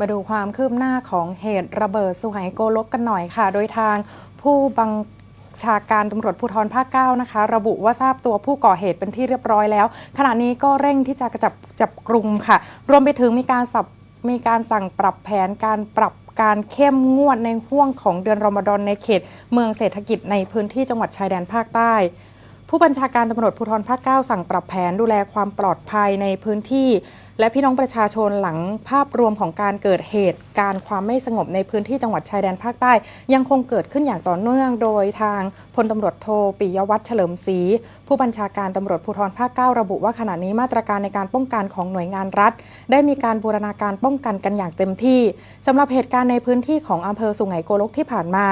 มาดูความคืบหน้าของเหตุระเบิดสุไหงโกลกกันหน่อยค่ะ โดยทางผู้บังชาการตำรวจภูธรภาคเก้านะคะ ระบุว่าทราบตัวผู้ก่อเหตุเป็นที่เรียบร้อยแล้ว ขณะนี้ก็เร่งที่จะจับจับกลุ่มค่ะ รวมไปถึงมีการสับมีการสั่งปรับแผนการปรับการเข้มงวดในห่วงของเดือนรอมฎอนในเขต เมืองเศรษฐกิจในพื้นที่จังหวัดชายแดนภาคใต้ ผู้บัญชาการตำรวจภูธรภาคเก้าสั่งปรับแผนดูแลความปลอดภัยในพื้นที่ และพี่น้องประชาชนหลังภาพรวมของการเกิดเหตุการณ์ความไม่สงบในพื้นที่จังหวัดชายแดนภาคใต้ ยังคงเกิดขึ้นอย่างต่อเนื่อง โดยทางพลตำรวจโทปิยวัฒน์เฉลิมศรีผู้บัญชาการตำรวจภูธรภาคเก้าระบุว่าขณะนี้มาตรการในการป้องกันของหน่วยงานรัฐ ได้มีการบูรณาการป้องกันกันอย่างเต็มที่สำหรับเหตุการณ์ในพื้นที่ของอำเภอสุไหงโกลกที่ผ่านมา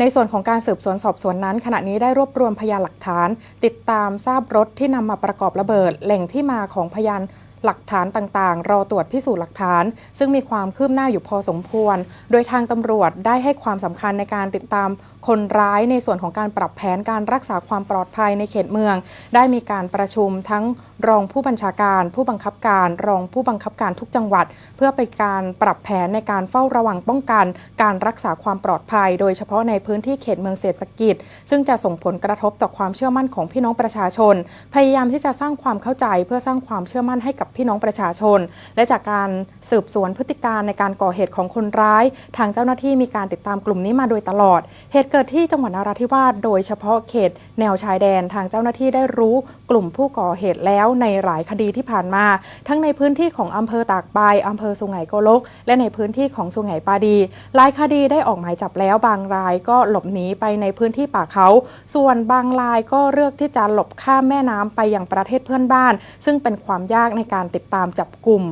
ในส่วนของการสืบสวนสอบสวนนั้น ขณะนี้ได้รวบรวมพยานหลักฐาน ติดตามทราบรถที่นำมาประกอบระเบิดแหล่งที่มาของพยาน หลักฐานต่างๆ รอตรวจพิสูจน์หลักฐาน ซึ่งมีความคืบหน้าอยู่พอสมควร โดยทางตำรวจได้ให้ความสำคัญในการติดตามคนร้ายในส่วนของการปรับแผนการรักษาความปลอดภัยในเขตเมือง ได้มีการประชุมทั้งรองผู้บัญชาการ ผู้บังคับการ รองผู้บังคับการทุกจังหวัด เพื่อเป็นการปรับแผนในการเฝ้าระวังป้องกัน การรักษาความปลอดภัย โดยเฉพาะในพื้นที่เขตเมืองเศรษฐกิจ ซึ่งจะส่งผลกระทบต่อความเชื่อมั่นของพี่น้องประชาชน พยายามที่จะสร้างความเข้าใจเพื่อสร้างความเชื่อมั่นให้กับพี่น้องประชาชน และจากการสืบสวนพฤติการในการก่อเหตุของคนร้าย ทางเจ้าหน้าที่มีการติดตามกลุ่มนี้มาโดยตลอด เหตุเกิดที่จังหวัดนราธิวาสโดยเฉพาะเขต แนวชายแดนทางเจ้าหน้าที่ได้รู้กลุ่มผู้ก่อเหตุแล้วในหลายคดีที่ผ่านมา ทั้งในพื้นที่ของอำเภอตากใบอำเภอสุไหงโกลก และในพื้นที่ของสุไหงปาดี หลายคดีได้ออกหมายจับแล้วบางรายก็หลบหนีไปในพื้นที่ป่าเขา ส่วนบางรายก็เลือกที่จะหลบข้ามแม่น้ำไปยังประเทศเพื่อนบ้าน ซึ่งเป็นความยากในการติดตามจับกลุ่ม